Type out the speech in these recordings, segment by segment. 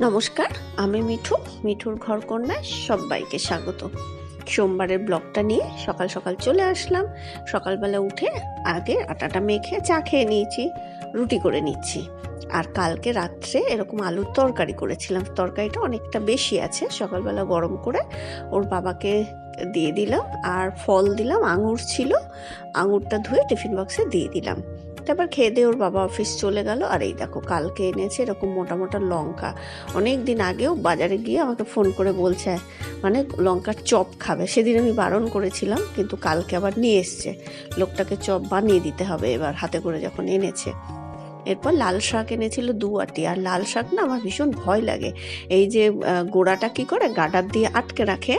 নমস্কার, আমি মিঠু, মিঠুর ঘর কন্যায় সবাইকে স্বাগত। সোমবারের ব্লগটা নিয়ে সকাল সকাল চলে আসলাম। সকালবেলা উঠে আগে আটাটা মেখে চা খেয়ে নিয়েছি, রুটি করে নিচ্ছি। আর কালকে রাত্রে এরকম আলুর তরকারি করেছিলাম। তরকারিটা অনেকটা বেশি আছে, সকালবেলা গরম করে ওর বাবাকে দিয়ে দিলাম। আর ফল দিলাম, আঙুর ছিল। আঙুরটা ধুয়ে টিফিন বক্সে দিয়ে দিলাম। তারপর খেয়ে দিয়ে ওর বাবা অফিস চলে গেল। আর এই দেখো, কালকে এনেছে এরকম মোটা মোটা লঙ্কা। অনেক দিন আগেও বাজারে গিয়ে আমাকে ফোন করে বলছে মানে লঙ্কার চপ খাবে। সেদিন আমি বারণ করেছিলাম, কিন্তু কালকে আবার নিয়ে এসছে। লোকটাকে চপ বানিয়ে দিতে হবে এবার, হাতে করে যখন এনেছে। এরপর লাল শাক এনেছিল দু আটি আর লাল শাক না আমার ভীষণ ভয় লাগে। এই যে গোড়াটা কি করে, গাডার দিয়ে আটকে রাখে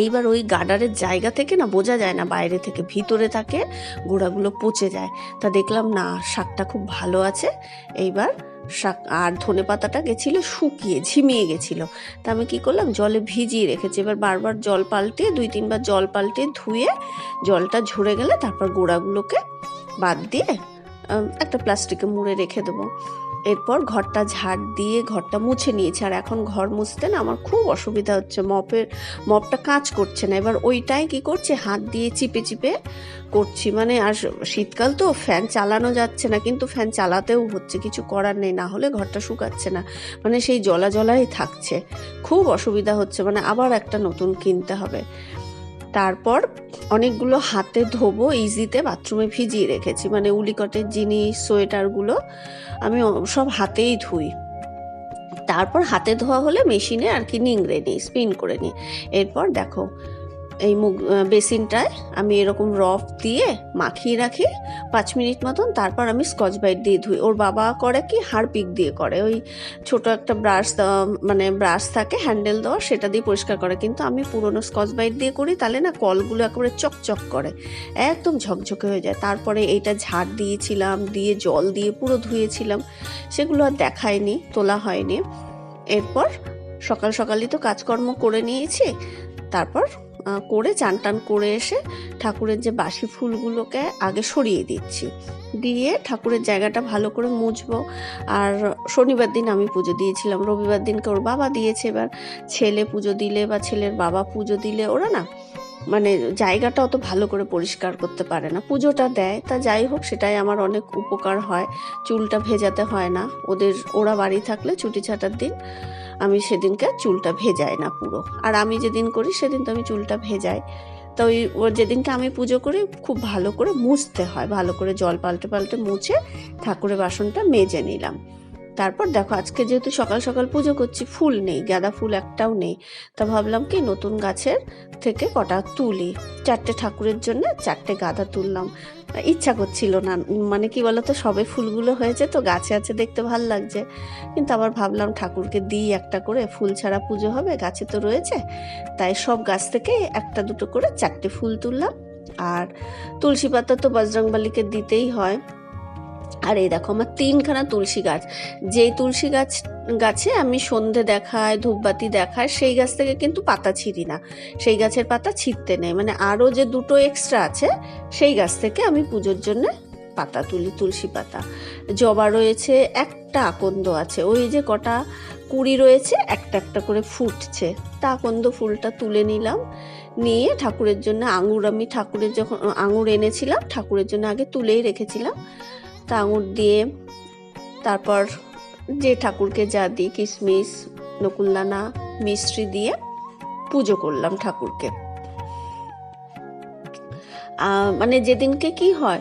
এইবার ওই গার্ডারের জায়গা থেকে না বোঝা যায় না, বাইরে থেকে ভিতরে থাকে গোড়াগুলো পচে যায়। তা দেখলাম না, শাকটা খুব ভালো আছে। এইবার শাক আর ধনে পাতাটা গেছিল শুকিয়ে, ঝিমিয়ে গেছিল। তা আমি কি করলাম, জলে ভিজিয়ে রেখেছি। এবার বারবার জল পাল্টে, দুই তিনবার জল পাল্টে ধুয়ে জলটা ঝরে গেলে তারপর গোড়াগুলোকে বাদ দিয়ে একটা প্লাস্টিকে মুড়ে রেখে দেবো। এরপর ঘরটা ঝাড় দিয়ে ঘরটা মুছে নিয়েছি। আর এখন ঘর মুছতে না আমার খুব অসুবিধা হচ্ছে। মপের, মপটা কাজ করছে না। এবার ওইটাই কি করছে? হাত দিয়ে চিপে চিপে করছি। মানে আর শীতকাল তো ফ্যান চালানো যাচ্ছে না, কিন্তু ফ্যান চালাতেও হচ্ছে। কিছু করার নেই, না হলে ঘরটা শুকাচ্ছে না। মানে সেই জলা জলাই থাকছে। খুব অসুবিধা হচ্ছে। মানে আবার একটা নতুন কিনতে হবে। তারপর অনেকগুলো হাতে ধোবো ইজিতে বাথরুমে ভিজিয়ে রেখেছি। মানে উলিকটের জিনিস, সোয়েটারগুলো আমি সব হাতেই ধুই। তারপর হাতে ধোয়া হলে মেশিনে আর কি নিংড়ে নিই স্পিন করে নিই। এরপর দেখো এই মুগ বেসিনটায় আমি এরকম রফ দিয়ে মাখিয়ে রাখি পাঁচ মিনিট মতন। তারপর আমি স্কচ ব্রাইট দিয়ে ধুই। ওর বাবা করে কি হারপিক দিয়ে করে। ওই ছোট একটা ব্রাশ মানে ব্রাশ থাকে, হ্যান্ডেল দেওয়া সেটা দিয়ে পরিষ্কার করে। কিন্তু আমি পুরনো স্কচ ব্রাইট দিয়ে করি, তাহলে না কলগুলো একেবারে চকচক করে। একদম ঝকঝকে হয়ে যায়। তারপরে এইটা ঝাড় দিয়েছিলাম, দিয়ে জল দিয়ে পুরো ধুয়েছিলাম। সেগুলো আর দেখায়নি, তোলা হয়নি। এরপর সকাল সকালই তো কাজকর্ম করে নিয়েছি। তারপর করে চান টান করে এসে ঠাকুরের যে বাসি ফুলগুলোকে আগে সরিয়ে দিচ্ছি। দিয়ে ঠাকুরের জায়গাটা ভালো করে মুছবো। আর শনিবার দিন আমি পুজো দিয়েছিলাম। রবিবার দিনকে ওর বাবা দিয়েছে। এবার ছেলে পুজো দিলে বা ছেলের বাবা পুজো দিলে ওরা না মানে জায়গাটা অত ভালো করে পরিষ্কার করতে পারে না। পুজোটা দেয়। তা যাই হোক, সেটাই আমার অনেক উপকার হয়। চুলটা ভেজাতে হয় না। ওদের, ওরা বাড়ি থাকলে ছুটি ছাটার দিন আমি সেদিনকে চুলটা ভেজাই না পুরো। আর আমি যেদিন করি, সেদিন তো আমি চুলটা ভেজাই। তো ওই ওর যেদিনকে আমি পুজো করি, খুব ভালো করে মুছতে হয়। ভালো করে জল পাল্টে পাল্টে মুছে ঠাকুরের বাসনটা মেজে নিলাম। তারপর দেখো, আজকে যেহেতু সকাল সকাল পুজো করছি, ফুল নেই, গাঁদা ফুল একটাও নেই, তা ভাবলাম কি নতুন গাছের থেকে কটা তুলি। চারটে ঠাকুরের জন্য চারটে গাঁদা তুললাম। ইচ্ছা করছিল না মানে কি বলতো, সবে ফুলগুলো হয়েছে তো, গাছে আছে দেখতে ভালো লাগছে। কিন্তু আবার ভাবলাম ঠাকুরকে দিই একটা করে, ফুল ছাড়া পুজো হবে, গাছে তো রয়েছে। তাই সব গাছ থেকে একটা দুটো করে চারটে ফুল তুললাম। আর তুলসী পাতা তো বজরংবালিকে দিতেই হয়। আর এই দেখো, আমার তিনখানা তুলসী গাছ। যেই তুলসী গাছ, গাছে আমি সন্ধে দেখায় ধূপবাতি দেখায় সেই গাছ থেকে কিন্তু পাতা ছিঁড়ি না। সেই গাছের পাতা ছিঁড়তে নেই। মানে আরও যে দুটো এক্সট্রা আছে, সেই গাছ থেকে আমি পুজোর জন্য পাতা তুলি, তুলসী পাতা। জবা রয়েছে, একটা আকন্দ আছে। ওই যে কটা কুড়ি রয়েছে, একটা একটা করে ফুটছে। তা আকন্দ ফুলটা তুলে নিলাম। নিয়ে ঠাকুরের জন্য আঙুর, আমি ঠাকুরের যখন, আঙুর এনেছিলাম, ঠাকুরের জন্য আগে তুলেই রেখেছিলাম। তা আঙুর দিয়ে তারপর যে ঠাকুরকে যা দিই কিশমিশ নকুলদানা মিষ্টি দিয়ে পুজো করলাম ঠাকুরকে। মানে যেদিনকে কি হয়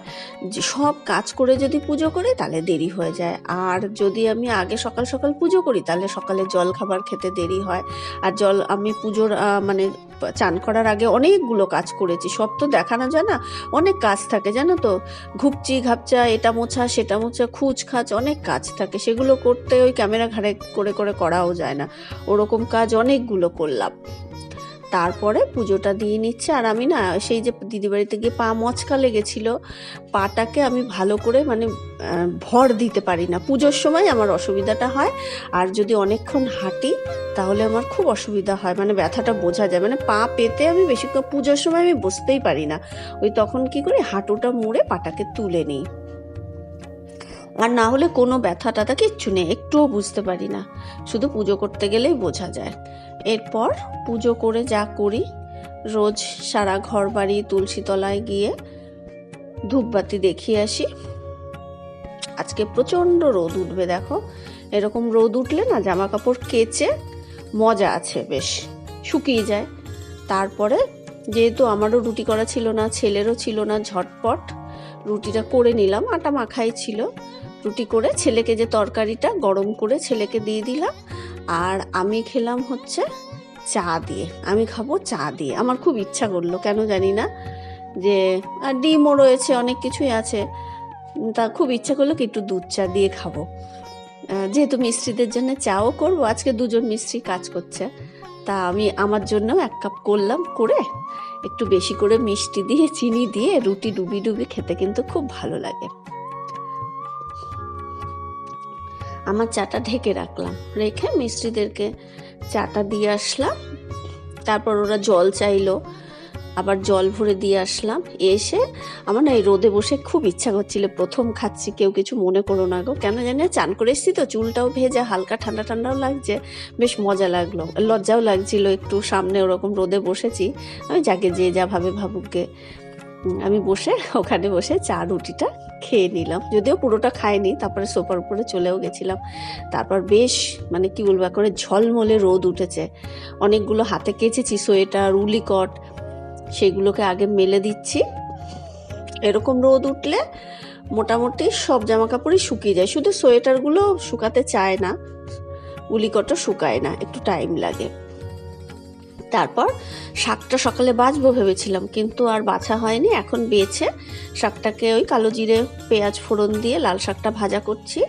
সব কাজ করে যদি পুজো করি, তাহলে দেরি হয়ে যায়। আর যদি আমি আগে সকাল সকাল পুজো করি, তাহলে সকালে জল খাবার খেতে দেরি হয়। আর জল, আমি পুজোর মানে চান করার আগে অনেকগুলো কাজ করেছি। সব তো দেখানো যায় না অনেক কাজ থাকে, জানো তো? ঘুপচি, ঘাপচা, এটা মোছা, সেটা মোছা খুচ খাচ অনেক কাজ থাকে। সেগুলো করতে ওই ক্যামেরা ঘাড়ে করে করে করাও যায় না। ওরকম কাজ অনেকগুলো করলাম। তারপরে পুজোটা দিয়ে নিচ্ছে। আর আমি না, সেই যে দিদি বাড়িতে গিয়ে পা মচকা লেগেছিল, পাটাকে আমি ভালো করে মানে ভর দিতে পারি না। পুজোর সময় আমার অসুবিধাটা হয়, আর যদি অনেকক্ষণ হাঁটি, তাহলে আমার খুব অসুবিধা হয়। মানে ব্যথাটা বোঝা যায়। মানে পা পেতে আমি বেশিক্ষণ, পুজোর সময় আমি বসতেই পারি না। ওই তখন কি করি, হাঁটুটা মুড়ে পাটাকে তুলে নিই। আর না হলে কোনো ব্যথা টাথা কিচ্ছু নেই, একটুও বুঝতে পারি না। শুধু পুজো করতে গেলেই বোঝা যায়। এরপর পুজো করে যা করি, রোজ সারা ঘর বাড়ি তুলসী তলায় গিয়ে ধূপবাতি দেখিয়ে আসি। আজকে প্রচণ্ড রোদ উঠবে, দেখো। এরকম রোদ উঠলে না জামা কাপড় কেচে মজা আছে বেশ, শুকিয়ে যায়। তারপরে যেহেতু আমারও রুটি করা ছিল না, ছেলেরও ছিল না ঝটপট, রুটিটা করে নিলাম, আটা মাখাই ছিল। রুটি করে ছেলেকে যে তরকারিটা গরম করে ছেলেকে দিয়ে দিলাম। আর আমি খেলাম হচ্ছে চা দিয়ে। আমি খাব চা দিয়ে। আমার খুব ইচ্ছা করল, কেন জানি না? যে, আর ডিমও রয়েছে, অনেক কিছুই আছে। তা খুব ইচ্ছা করল কি একটু দুধ চা দিয়ে খাব। যেহেতু মিস্ত্রিদের জন্য চাও করব, আজকে দুজন মিস্ত্রি কাজ করছে। তা আমি আমার জন্য এক কাপ করলাম করে, একটু বেশি করে মিষ্টি দিয়ে, চিনি দিয়ে, রুটি ডুবি ডুবি খেতে কিন্তু খুব ভালো লাগে। আমার চাটা ঢেকে রাখলাম। রেখে মিস্ত্রিদেরকে চাটা দিয়ে আসলাম। তারপর ওরা জল চাইলো, আবার জল ভরে দিয়ে আসলাম। এসে আমার না এই রোদে বসে খুব ইচ্ছা করছিল, প্রথম খাচ্ছি, কেউ কিছু মনে করো না গো। কেন জানি চান করে এসেছি তো, চুলটাও ভেজা, হালকা ঠান্ডা ঠান্ডাও লাগছে, বেশ মজা লাগল, লজ্জাও লাগছিল একটু সামনে ওরকম রোদে বসেছি। আমি যাকে যে যা ভাবে ভাবুককে আমি বসে, ওখানে বসে চা রুটিটা খেয়ে নিলাম। যদিও পুরোটা খাইনি, তারপরে সোফার উপরে চলেও গেছিলাম। তারপর বেশ মানে কি বলব করে ঝলমলে রোদ উঠেছে। অনেকগুলো হাতে কেচেছি, সোয়েটার, উলিকট, সেগুলোকে আগে মেলে দিচ্ছি। এরকম রোদ উঠলে মোটামুটি সব জামা কাপড়ই শুকিয়ে যায়। শুধু সোয়েটারগুলো শুকাতে চায় না, উলিকটও শুকায় না, একটু টাইম লাগে। তারপর শাকটা সকালে বাছবো ভেবেছিলাম, কিন্তু আর বাছা হয়নি, এখন বেছে শাকটাকে ওই কালো জিরে, পেঁয়াজ ফোড়ন দিয়ে লাল শাকটা ভাজা করছি,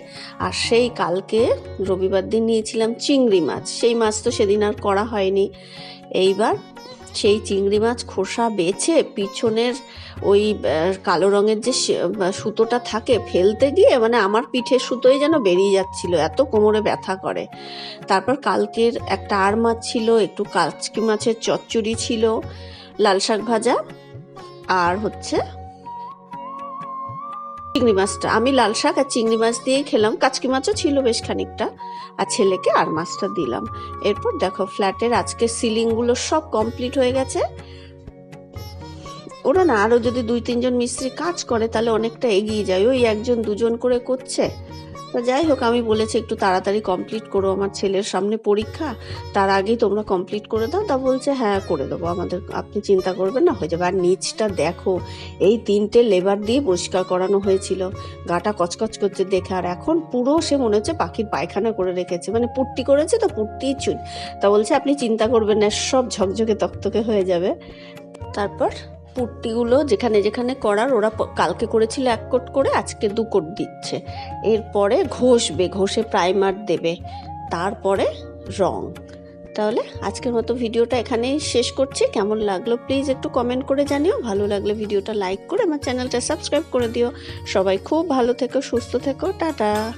আর সেই কালকে রবিবার দিন নিয়েছিলাম চিংড়ি মাছ, সেই মাছ তো সেদিন আর করা হয়নি। এইবার সেই চিংড়ি মাছ খোসা বেছে পিছনের ওই কালো রঙের যে সুতোটা থাকে ফেলতে গিয়ে মানে আমার পিঠের সুতোই যেন বেরিয়ে যাচ্ছিল, এত কোমরে ব্যথা করে। তারপর কালকের একটা আর মাছ ছিল, একটু কাচকি মাছের চচ্চড়ি ছিল, লাল শাক ভাজা, আর হচ্ছে চিংড়ি মাছটা। আমি লাল শাক আর চিংড়ি মাছ দিয়ে খেলাম। কাচকি মাছও ছিল বেশ খানিকটা। আর ছেলেকে আর মাছটা দিলাম। এরপর দেখো ফ্ল্যাটের আজকে সিলিংগুলো সব কমপ্লিট হয়ে গেছে। ওরা না আরও যদি দুই তিনজন মিস্ত্রি কাজ করে, তাহলে অনেকটা এগিয়ে যায়। ওই একজন দুজন করে করছে। তো যাই হোক, আমি বলেছি একটু তাড়াতাড়ি কমপ্লিট করো আমার ছেলের সামনে পরীক্ষা। তার আগেই তোমরা কমপ্লিট করে দাও। তা বলছে হ্যাঁ করে দেবো। আমাদের, আপনি চিন্তা করবেন না, হয়ে যাবে। আর নিচটা দেখো, এই তিনটে লেবার দিয়ে পরিষ্কার করানো হয়েছিল। গাটা কচকচ করছে দেখে, আর এখন পুরো সে মনে হচ্ছে পাখির পায়খানা করে রেখেছে। মানে পুট্টি করেছে তো, পুট্টি চুন। তা বলছে, আপনি চিন্তা করবেন না, সব ঝকঝকে তকতকে হয়ে যাবে। তারপর পুট্টিগুলো যেখানে যেখানে করার, ওরা কালকে করেছিল এক কোট করে, আজকে দু কোট দিচ্ছে। এরপরে ঘষবে, ঘষে প্রাইমার দেবে। তারপরে রং। তাহলে আজকের মতো ভিডিওটা এখানেই শেষ করছি। কেমন লাগল প্লিজ একটু কমেন্ট করে জানিও। ভালো লাগলে ভিডিওটা লাইক করে আমার চ্যানেলটা সাবস্ক্রাইব করে দিও। সবাই খুব ভালো থেকো, সুস্থ থেকো। টাটা!